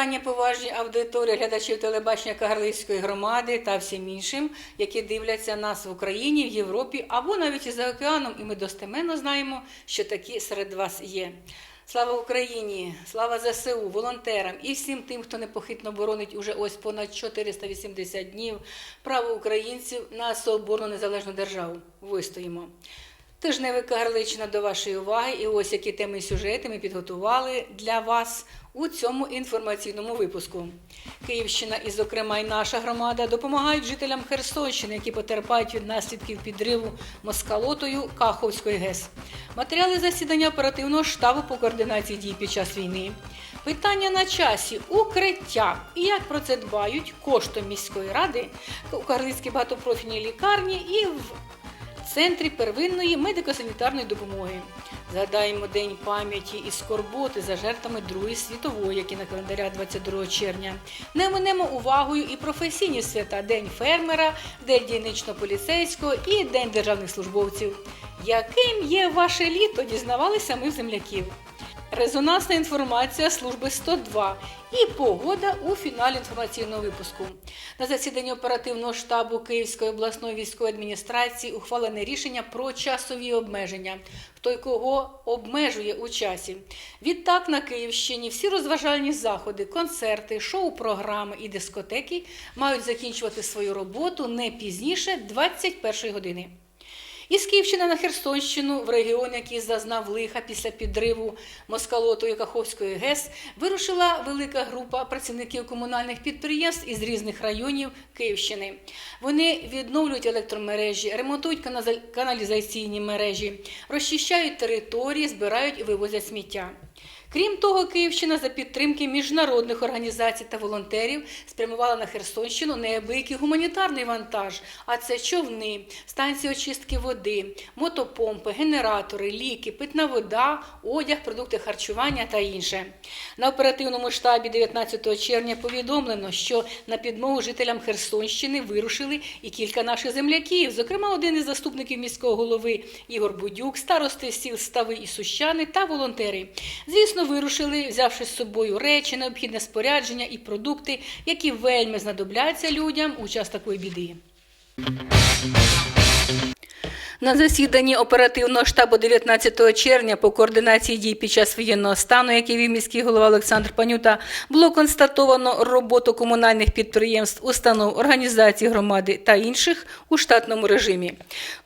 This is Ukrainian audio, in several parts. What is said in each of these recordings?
Вітання поважні аудиторії глядачів телебачення Кагарлицької громади та всім іншим, які дивляться нас в Україні, в Європі або навіть і за океаном, і ми достеменно знаємо, що такі серед вас є. Слава Україні! Слава ЗСУ, волонтерам і всім тим, хто непохитно боронить уже ось понад 480 днів право українців на соборну незалежну державу. Вистоїмо. Тижневик Кагарличина до вашої уваги. І ось які теми і сюжети ми підготували для вас у цьому інформаційному випуску. Київщина і, зокрема, і наша громада допомагають жителям Херсонщини, які потерпають від наслідків підриву москалотою Каховської ГЕС. Матеріали засідання оперативного штабу по координації дій під час війни. Питання на часі укриття. І як про це дбають коштом міської ради у Карлицькій багатопрофільній лікарні і в центрі первинної медико-санітарної допомоги. Згадаємо День пам'яті і скорботи за жертвами Другої світової, які на календаря 22 червня. Не минемо увагою і професійні свята День фермера, День дільнично-поліцейського і День державних службовців. Яким є ваше літо, дізнавалися ми земляків. Резонансна інформація служби 102 і погода у фіналі інформаційного випуску. На засіданні оперативного штабу Київської обласної військової адміністрації ухвалене рішення про часові обмеження. Хто й кого обмежує у часі. Відтак на Київщині всі розважальні заходи, концерти, шоу-програми і дискотеки мають закінчувати свою роботу не пізніше 21 години. Із Київщини на Херсонщину, в регіон, який зазнав лиха після підриву Москалотою Каховської ГЕС, вирушила велика група працівників комунальних підприємств із різних районів Київщини. Вони відновлюють електромережі, ремонтують каналізаційні мережі, розчищають території, збирають і вивозять сміття. Крім того, Київщина за підтримки міжнародних організацій та волонтерів спрямувала на Херсонщину неабиякий гуманітарний вантаж, а це човни, станції очистки води, мотопомпи, генератори, ліки, питна вода, одяг, продукти харчування та інше. На оперативному штабі 19 червня повідомлено, що на підмогу жителям Херсонщини вирушили і кілька наших земляків, зокрема один із заступників міського голови Ігор Будюк, старости сіл Стави і Сущани та волонтери. Звісно, вирушили, взявши з собою речі, необхідне спорядження і продукти, які вельми знадобляться людям у час такої біди. На засіданні оперативного штабу 19 червня по координації дій під час воєнного стану, який вів міський голова Олександр Панюта, було констатовано роботу комунальних підприємств, установ, організацій громади та інших у штатному режимі.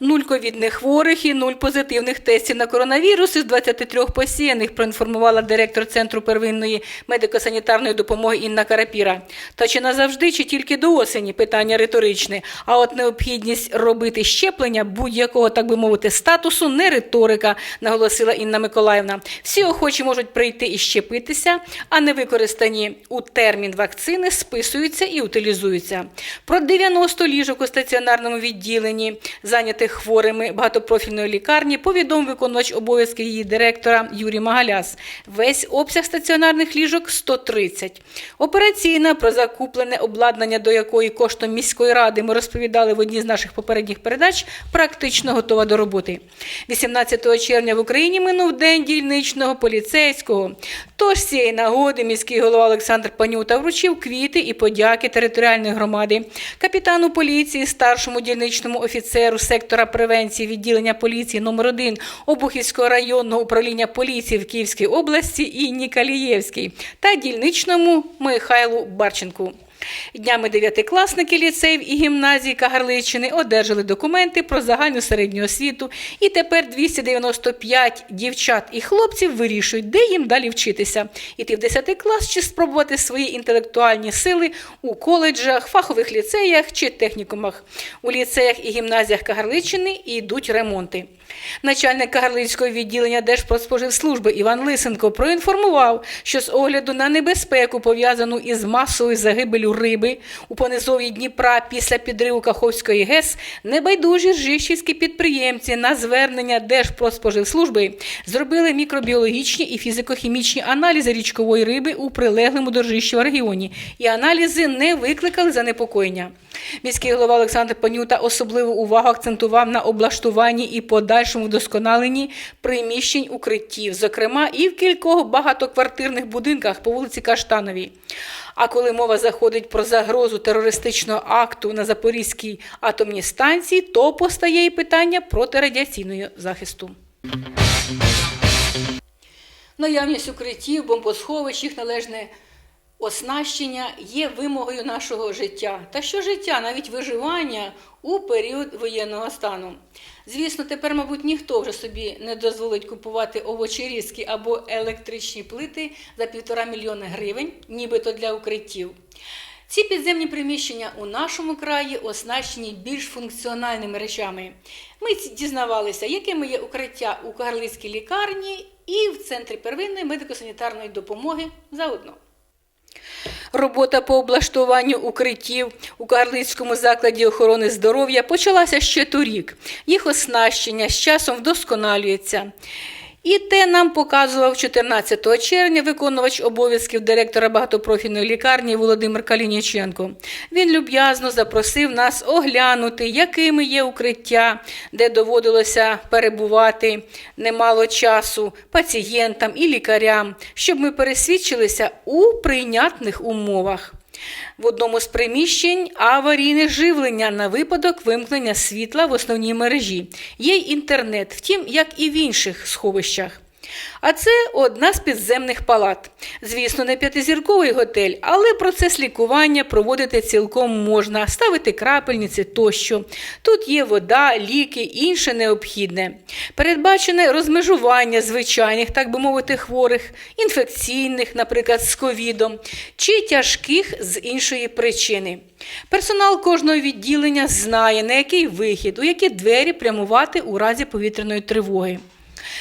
Нуль ковідних хворих і нуль позитивних тестів на коронавірус із 23 посіяних, проінформувала директор Центру первинної медико-санітарної допомоги Інна Карапіра. Та чи назавжди, чи тільки до осені питання риторичне. А от необхідність робити щеплення будь-якого, так би мовити, статусу не риторика, наголосила Інна Миколаївна. Всі охочі можуть прийти і щепитися, а не використані у термін вакцини списуються і утилізуються. Про 90 ліжок у стаціонарному відділенні, зайнятих хворими багатопрофільної лікарні, повідомив виконувач обов'язків її директора Юрій Магаляс. Весь обсяг стаціонарних ліжок 130. Операційна про закуплене обладнання, до якої коштом міської ради ми розповідали в одній з наших попередніх передач, практично готова до роботи. 18 червня в Україні минув день дільничного поліцейського. Тож з цієї нагоди міський голова Олександр Панюта вручив квіти і подяки територіальної громади, капітану поліції, старшому дільничному офіцеру сектора превенції відділення поліції номер 1 Обухівського районного управління поліції в Київській області Інні Калієвській та дільничному Михайлу Барченку. Днями дев'ятикласники ліцеїв і гімназії Кагарличини одержали документи про загальну середню освіту, і тепер 295 дівчат і хлопців вирішують, де їм далі вчитися. Іти в 10 клас чи спробувати свої інтелектуальні сили у коледжах, фахових ліцеях чи технікумах. У ліцеях і гімназіях Кагарличини йдуть ремонти. Начальник Кагарлицького відділення Держпродспоживслужби Іван Лисенко проінформував, що з огляду на небезпеку, пов'язану із масовою загибелю риби у понизов'ї Дніпра після підриву Каховської ГЕС, небайдужі ржищівські підприємці на звернення Держпродспоживслужби зробили мікробіологічні і фізико-хімічні аналізи річкової риби у прилеглому до Ржищева регіоні, і аналізи не викликали занепокоєння. Міський голова Олександр Панюта особливу увагу акцентував на облаштуванні і подальшому вдосконаленні приміщень укриттів, зокрема і в кількох багатоквартирних будинках по вулиці Каштановій. А коли мова заходить про загрозу терористичного акту на Запорізькій атомній станції, то постає і питання протирадіаційного захисту. Наявність укриттів, бомбосховищ, їх належне оснащення є вимогою нашого життя. Та що життя, навіть виживання у період воєнного стану. Звісно, тепер, мабуть, ніхто вже собі не дозволить купувати овочерізки або електричні плити за півтора мільйони гривень, нібито для укриттів. Ці підземні приміщення у нашому краї оснащені більш функціональними речами. Ми дізнавалися, якими є укриття у Карлицькій лікарні і в центрі первинної медико-санітарної допомоги заодно. Робота по облаштуванню укриттів у Карлицькому закладі охорони здоров'я почалася ще торік. Їх оснащення з часом вдосконалюється. І те нам показував 14 червня виконувач обов'язків директора багатопрофільної лікарні Володимир Калініченко. Він люб'язно запросив нас оглянути, якими є укриття, де доводилося перебувати немало часу пацієнтам і лікарям, щоб ми пересвідчилися у прийнятних умовах. В одному з приміщень аварійне живлення на випадок вимкнення світла в основній мережі. Є й інтернет, втім, як і в інших сховищах. А це одна з підземних палат. Звісно, не п'ятизірковий готель, але процес лікування проводити цілком можна, ставити крапельниці тощо. Тут є вода, ліки, інше необхідне. Передбачене розмежування звичайних, так би мовити, хворих, інфекційних, наприклад, з ковідом, чи тяжких з іншої причини. Персонал кожного відділення знає, на який вихід, у які двері прямувати у разі повітряної тривоги.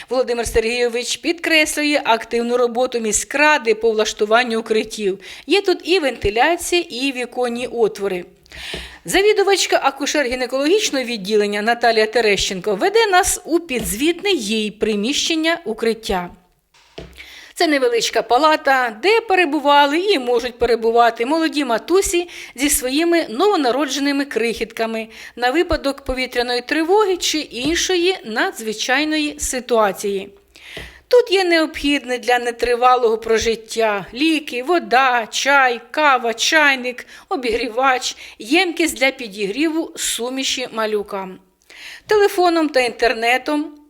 Володимир Сергійович підкреслює активну роботу міськради по влаштуванню укриттів. Є тут і вентиляція, і віконні отвори. Завідувачка акушер-гінекологічного відділення Наталія Терещенко веде нас у підзвітне їй приміщення укриття. Це невеличка палата, де перебували і можуть перебувати молоді матусі зі своїми новонародженими крихітками на випадок повітряної тривоги чи іншої надзвичайної ситуації. Тут є необхідне для нетривалого прожиття ліки, вода, чай, кава, чайник, обігрівач, ємкість для підігріву суміші малюкам. Телефоном та інтернетом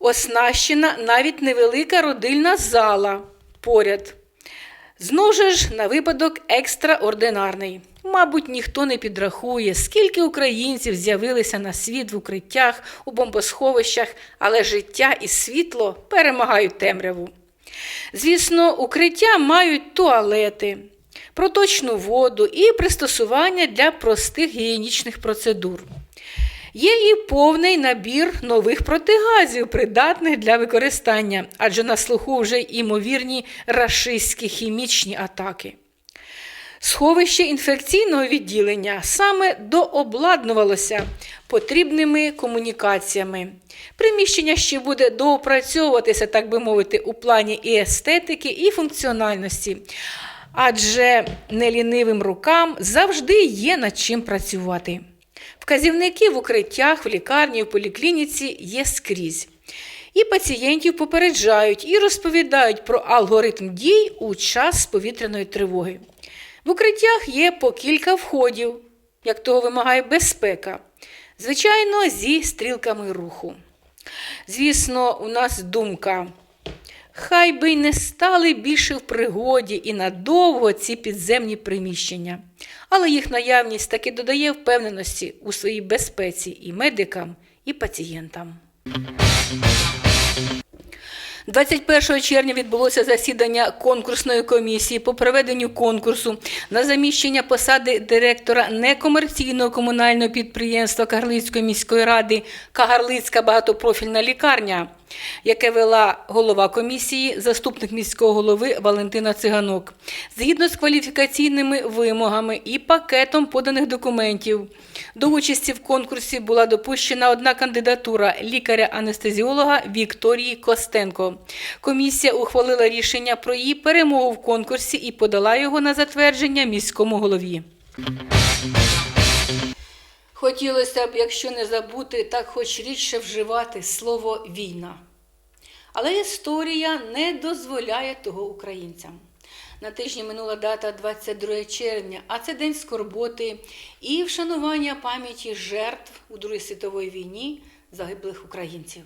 оснащена навіть невелика родильна зала поряд. Знову ж на випадок екстраординарний. Мабуть, ніхто не підрахує, скільки українців з'явилися на світ в укриттях, у бомбосховищах, але життя і світло перемагають темряву. Звісно, укриття мають туалети, проточну воду і пристосування для простих гігієнічних процедур. Є і повний набір нових протигазів, придатних для використання, адже на слуху вже імовірні рашистські хімічні атаки. Сховище інфекційного відділення саме дообладнувалося потрібними комунікаціями. Приміщення ще буде доопрацьовуватися, так би мовити, у плані і естетики, і функціональності. Адже нелінивим рукам завжди є над чим працювати. Вказівники в укриттях, в лікарні, в поліклініці є скрізь. І пацієнтів попереджають і розповідають про алгоритм дій у час повітряної тривоги. В укриттях є по кілька входів, як того вимагає безпека, звичайно, зі стрілками руху. Звісно, у нас думка. Хай би й не стали більше в пригоді і надовго ці підземні приміщення, але їх наявність таки додає впевненості у своїй безпеці і медикам, і пацієнтам. 21 червня відбулося засідання конкурсної комісії по проведенню конкурсу на заміщення посади директора некомерційного комунального підприємства Кагарлицької міської ради Кагарлицька багатопрофільна лікарня, яке вела голова комісії, заступник міського голови Валентина Циганок, згідно з кваліфікаційними вимогами і пакетом поданих документів. До участі в конкурсі була допущена одна кандидатура лікаря-анестезіолога Вікторії Костенко. Комісія ухвалила рішення про її перемогу в конкурсі і подала його на затвердження міському голові. Хотілося б, якщо не забути, так хоч рідше вживати слово війна. Але історія не дозволяє того українцям. На тижні минула дата 22 червня, а це день скорботи і вшанування пам'яті жертв у Другій світовій війні загиблих українців.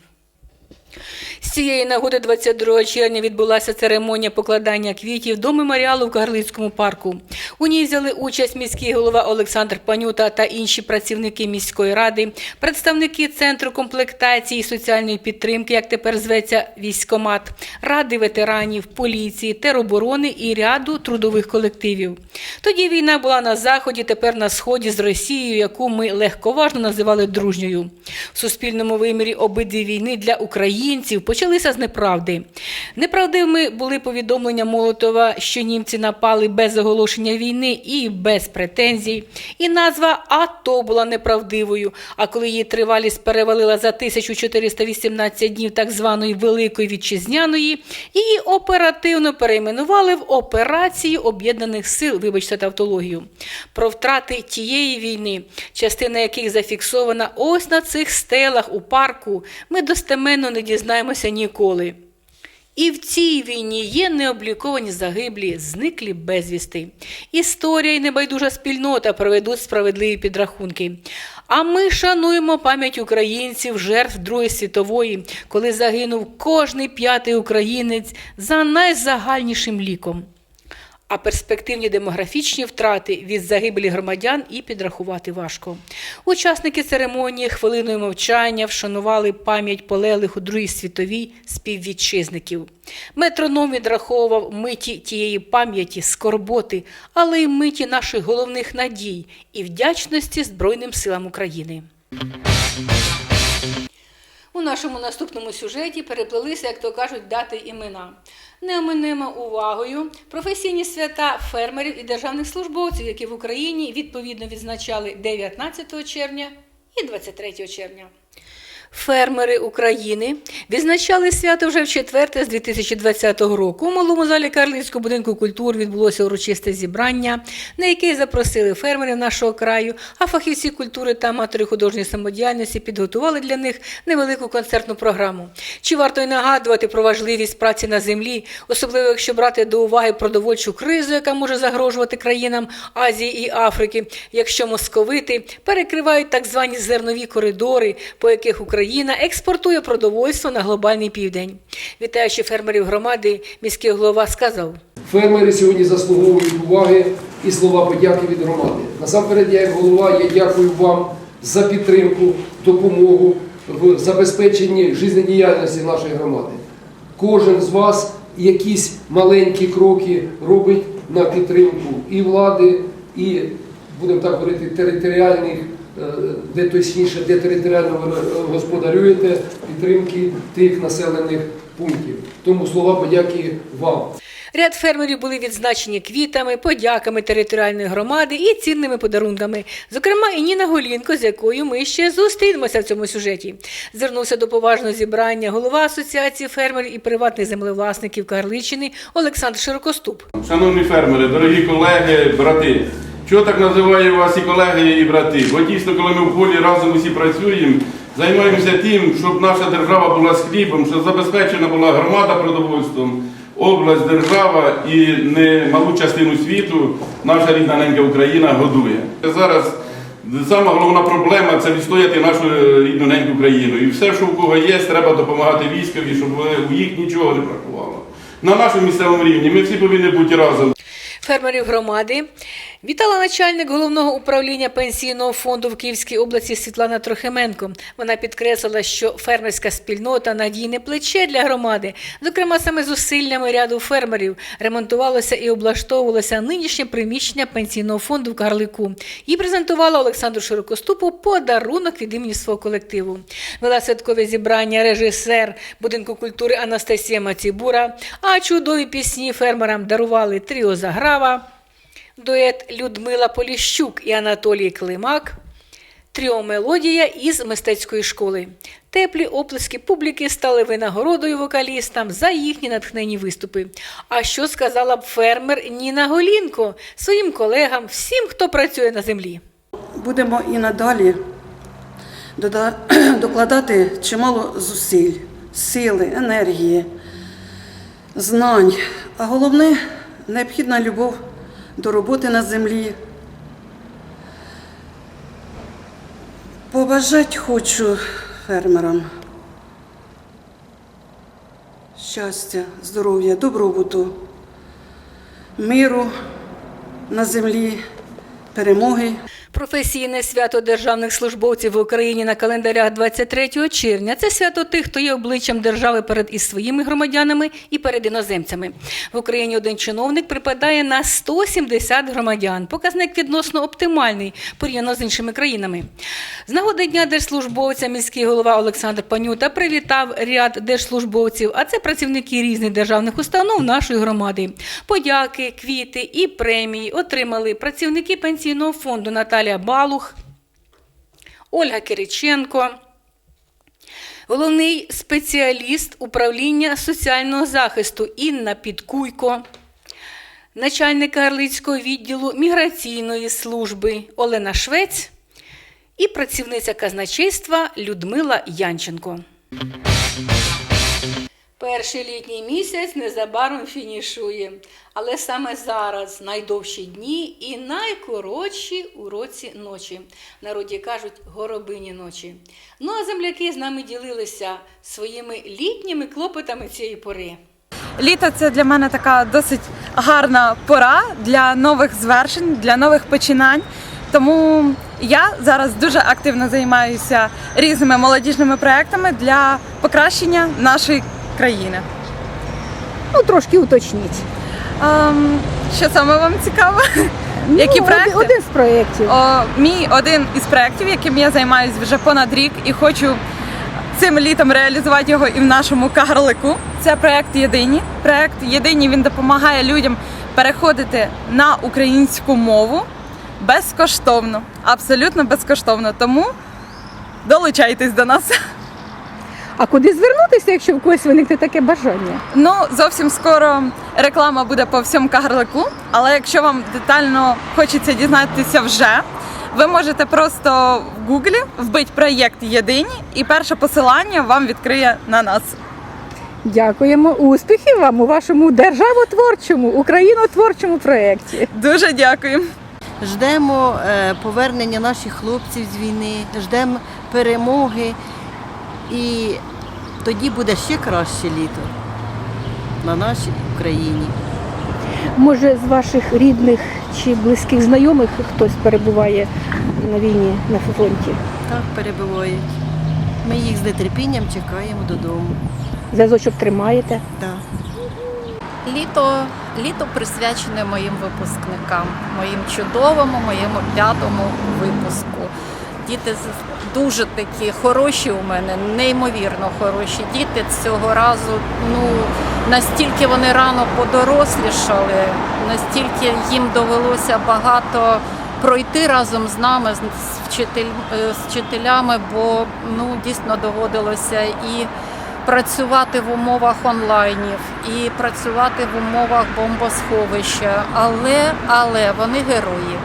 З цієї нагоди 22 червня відбулася церемонія покладання квітів до меморіалу в Кагарлицькому парку. У ній взяли участь міський голова Олександр Панюта та інші працівники міської ради, представники центру комплектації і соціальної підтримки, як тепер зветься військомат, ради ветеранів, поліції, тероборони і ряду трудових колективів. Тоді війна була на заході, тепер на сході з Росією, яку ми легковажно називали дружньою. В суспільному вимірі обидві війни для українців почалися з неправди. Неправдивими були повідомлення Молотова, що німці напали без оголошення війни і без претензій. І назва АТО була неправдивою. А коли її тривалість перевалила за 1418 днів так званої Великої Вітчизняної, її оперативно перейменували в операції Об'єднаних сил, вибачте тавтологію. Про втрати тієї війни, частина яких зафіксована ось на цих стелах у парку, ми достеменно не дізнаємося ніколи. І в цій війні є необліковані загиблі, зниклі безвісти. Історія і небайдужа спільнота проведуть справедливі підрахунки. А ми шануємо пам'ять українців, жертв Другої світової, коли загинув кожний п'ятий українець за найзагальнішим ліком. А перспективні демографічні втрати від загибелі громадян і підрахувати важко. Учасники церемонії хвилиною мовчання вшанували пам'ять полеглих у Другій світовій співвітчизників. Метроном відраховував миті тієї пам'яті, скорботи, але й миті наших головних надій і вдячності Збройним силам України. У нашому наступному сюжеті переплелися, як то кажуть, дати імена. Не оминемо увагою професійні свята фермерів і державних службовців, які в Україні відповідно відзначали 19 червня і 23 червня. Фермери України відзначали свято вже в четверте з 2020 року. У малому залі Карлицького будинку культур відбулося урочисте зібрання, на яке запросили фермерів нашого краю, а фахівці культури та аматори художньої самодіяльності підготували для них невелику концертну програму. Чи варто й нагадувати про важливість праці на землі, особливо якщо брати до уваги продовольчу кризу, яка може загрожувати країнам Азії і Африки, якщо московити перекривають так звані зернові коридори, по яких Україна експортує продовольство на глобальний південь. Вітаючи фермерів громади, міський голова сказав. Фермери сьогодні заслуговують уваги і слова подяки від громади. Насамперед, я як голова, я дякую вам за підтримку, допомогу в забезпеченні життєдіяльності нашої громади. Кожен з вас якісь маленькі кроки робить на підтримку і влади, і, будемо так говорити, територіальних, де точніше, де територіально ви господарюєте, підтримки тих населених пунктів. Тому слова подяки вам. Ряд фермерів були відзначені квітами, подяками територіальної громади і цінними подарунками. Зокрема, і Ніна Голінко, з якою ми ще зустрінемося в цьому сюжеті. Звернувся до поважного зібрання голова Асоціації фермерів і приватних землевласників Карличини Олександр Широкоступ. Шановні фермери, дорогі колеги, брати. Чого так називаю вас і колеги, і брати? Бо дійсно, коли ми в полі разом усі працюємо, займаємося тим, щоб наша держава була з хлібом, щоб забезпечена була громада продовольством, область, держава і не малу частину світу наша рідна ненька Україна годує. Зараз сама головна проблема це відстояти нашу рідну неньку країну. І все, що у кого є, треба допомагати військові, щоб у їх нічого не бракувало. На нашому місцевому рівні ми всі повинні бути разом. Фермерів громади вітала начальник головного управління пенсійного фонду в Київській області Світлана Трохименко. Вона підкреслила, що фермерська спільнота надійне плече для громади. Зокрема, саме зусиллями ряду фермерів ремонтувалося і облаштовувалося нинішнє приміщення пенсійного фонду в Карлику. Їй презентувала Олександру Широкоступу подарунок від імені свого колективу. Вела святкове зібрання режисер будинку культури Анастасія Мацібура. А чудові пісні фермерам дарували тріо Заграва, дует Людмила Поліщук і Анатолій Климак, тріо Мелодія із мистецької школи. Теплі оплески публіки стали винагородою вокалістам за їхні натхнені виступи. А що сказала б фермер Ніна Голінко своїм колегам, всім, хто працює на землі? будемо і надалі докладати чимало зусиль, сили, енергії, знань, а головне необхідна любов до роботи на землі. Побажати хочу фермерам щастя, здоров'я, добробуту, миру на землі, перемоги. Професійне свято державних службовців в Україні на календарях 23 червня це свято тих, хто є обличчям держави перед із своїми громадянами і перед іноземцями. В Україні один чиновник припадає на 170 громадян. Показник відносно оптимальний порівняно з іншими країнами. З нагоди дня держслужбовця міський голова Олександр Панюта привітав ряд держслужбовців, а це працівники різних державних установ нашої громади. Подяки, квіти і премії отримали працівники пенсійного фонду Наталія Балух, Ольга Кириченко, головний спеціаліст управління соціального захисту Інна Підкуйко, начальник Гарлицького відділу міграційної служби Олена Швець і працівниця казначейства Людмила Янченко. Перший літній місяць незабаром фінішує, але саме зараз найдовші дні і найкоротші у році ночі. Народі кажуть горобині ночі. Ну а земляки з нами ділилися своїми літніми клопотами цієї пори. Літо це для мене така досить гарна пора для нових звершень, для нових починань. Тому я зараз дуже активно займаюся різними молодіжними проектами для покращення нашої країни. Ну, трошки уточніть. Ем, що саме вам цікаво? Які ну, проекти? Один, один з проєктів. О, мій один із проєктів, яким я займаюся вже понад рік і хочу цим літом реалізувати його і в нашому кагарлику. Це проєкт Єдині. Проєкт Єдині він допомагає людям переходити на українську мову безкоштовно, абсолютно безкоштовно. Тому долучайтесь до нас. А куди звернутися, якщо в когось виникне таке бажання? Ну, зовсім скоро реклама буде по всьому кагарлику, але якщо вам детально хочеться дізнатися вже, ви можете просто в гуглі вбити проєкт Єдині і перше посилання вам відкриє на нас. Дякуємо. Успіхів вам у вашому державотворчому, українотворчому проєкті. Дуже дякую. Ждемо е, повернення наших хлопців з війни, ждемо перемоги, і тоді буде ще краще літо на нашій Україні. Може, з ваших рідних чи близьких знайомих хтось перебуває на війні на фронті? Так перебувають. Ми їх з нетерпінням чекаємо додому. Зв'язочок тримаєте? Так. Літо, літо присвячене моїм випускникам, моїм чудовому, моєму п'ятому випуску. Діти дуже такі хороші у мене, неймовірно хороші діти. Цього разу ну настільки вони рано подорослішали, настільки їм довелося багато пройти разом з нами, з вчитель, е, з вчителями, бо ну дійсно доводилося і працювати в умовах онлайнів і працювати в умовах бомбосховища. Але, але вони герої.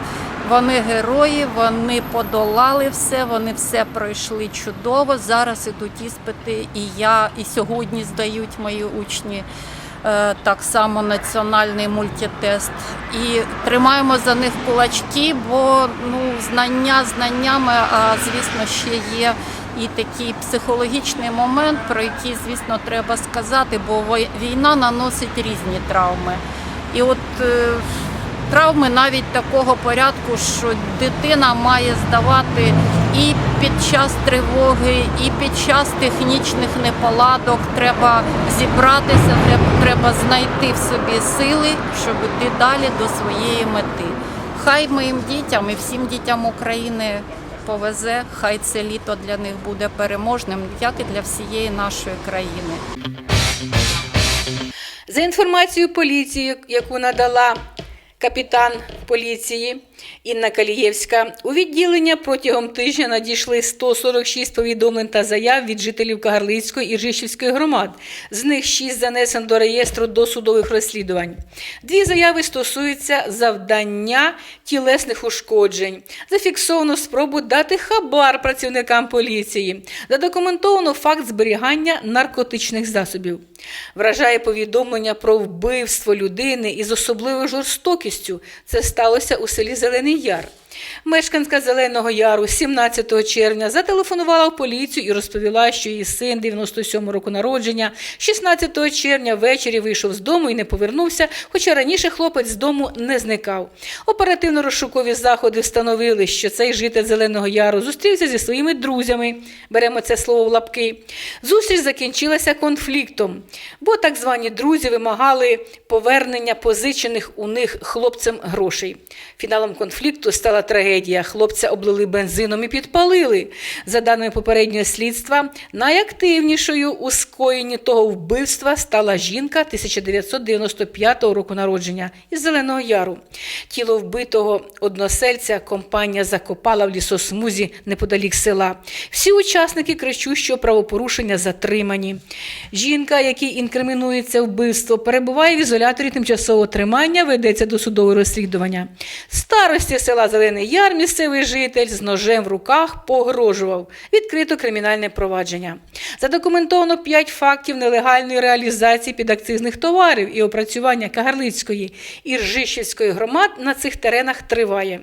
Вони герої, вони подолали все, вони все пройшли чудово. Зараз ідуть іспити, і я, і сьогодні здають мої учні. е, Так само національний мультитест. І тримаємо за них кулачки, бо ну, знання знаннями, а звісно, ще є і такий психологічний момент, про який, звісно, треба сказати, бо війна наносить різні травми. І от е, травми навіть такого порядку, що дитина має здавати і під час тривоги, і під час технічних неполадок. Треба зібратися, треба, знайти в собі сили, щоб йти далі до своєї мети. Хай моїм дітям і всім дітям України повезе, хай це літо для них буде переможним, як і для всієї нашої країни. За інформацією поліції, яку надала капітан поліції, Інна Калієвська. У відділення протягом тижня надійшли 146 повідомлень та заяв від жителів Кагарлицької і Ржищівської громад. З них 6 занесено до реєстру досудових розслідувань. Дві заяви стосуються завдання тілесних ушкоджень. Зафіксовано спробу дати хабар працівникам поліції. Задокументовано факт зберігання наркотичних засобів. Вражає повідомлення про вбивство людини із особливою жорстокістю. Це сталося у селі Зелений Яр. Мешканка Зеленого Яру 17 червня зателефонувала в поліцію і розповіла, що її син 97 року народження 16 червня ввечері вийшов з дому і не повернувся, хоча раніше хлопець з дому не зникав. Оперативно-розшукові заходи встановили, що цей житель Зеленого Яру зустрівся зі своїми друзями. Беремо це слово в лапки. Зустріч закінчилася конфліктом, бо так звані друзі вимагали повернення позичених у них хлопцям грошей. Фіналом конфлікту стала трагедія. Хлопця облили бензином і підпалили. За даними попереднього слідства, найактивнішою у скоєнні того вбивства стала жінка 1995 року народження із Зеленого Яру. Тіло вбитого односельця компанія закопала в лісосмузі неподалік села. Всі учасники кричущого правопорушення затримані. Жінка, якій інкримінується вбивство, перебуває в ізоляторі тимчасового тримання, ведеться до судового розслідування. Старості села Зелений Яр, місцевий житель з ножем в руках погрожував. Відкрито кримінальне провадження. Задокументовано 5 фактів нелегальної реалізації підакцизних товарів і опрацювання Кагарлицької і Ржищівської громад на цих теренах триває.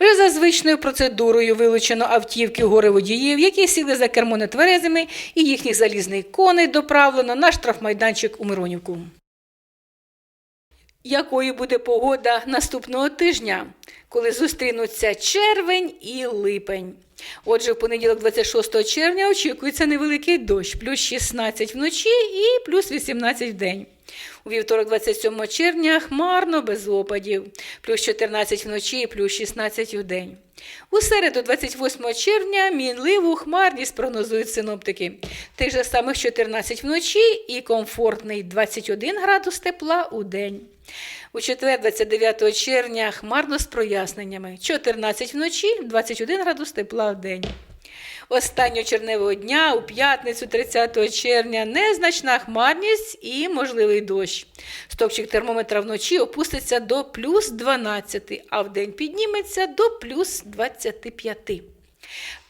Вже за звичною процедурою вилучено автівки гори водіїв, які сіли за кермо нетверезими, і їхніх залізний коней доправлено на штрафмайданчик у Миронівку. Якою буде погода наступного тижня, коли зустрінуться червень і липень? Отже, в понеділок, 26 червня, очікується невеликий дощ, плюс 16 вночі і плюс 18 в день. У вівторок, 27 червня, хмарно без опадів, плюс 14 вночі і плюс 16 у день. У середу, 28 червня, мінливу хмарність прогнозують синоптики. Тих же самих 14 вночі і комфортний 21 градус тепла у день. У четвер, 29 червня, хмарно з проясненнями. 14 вночі, 21 градус тепла в день. Останнього червневого дня, у п'ятницю 30 червня, незначна хмарність і можливий дощ. Стопчик термометра вночі опуститься до плюс 12, а вдень підніметься до плюс 25.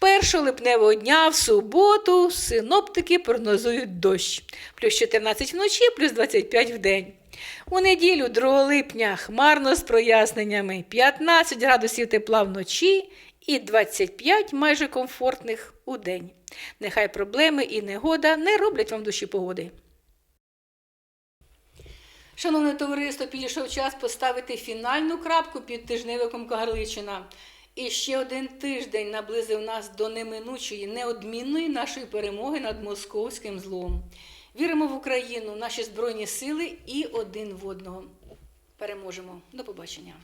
1 липневого дня в суботу синоптики прогнозують дощ. Плюс 14 вночі, плюс 25 в день. У неділю 2 липня хмарно з проясненнями 15 градусів тепла вночі і 25 майже комфортних у день. Нехай проблеми і негода не роблять вам душі погоди. Шановне товариство, підійшов час поставити фінальну крапку під тижневиком Кагарличина. І ще один тиждень наблизив нас до неминучої, неодмінної нашої перемоги над московським злом. Віримо в Україну, наші збройні сили і один в одного. Переможемо. До побачення.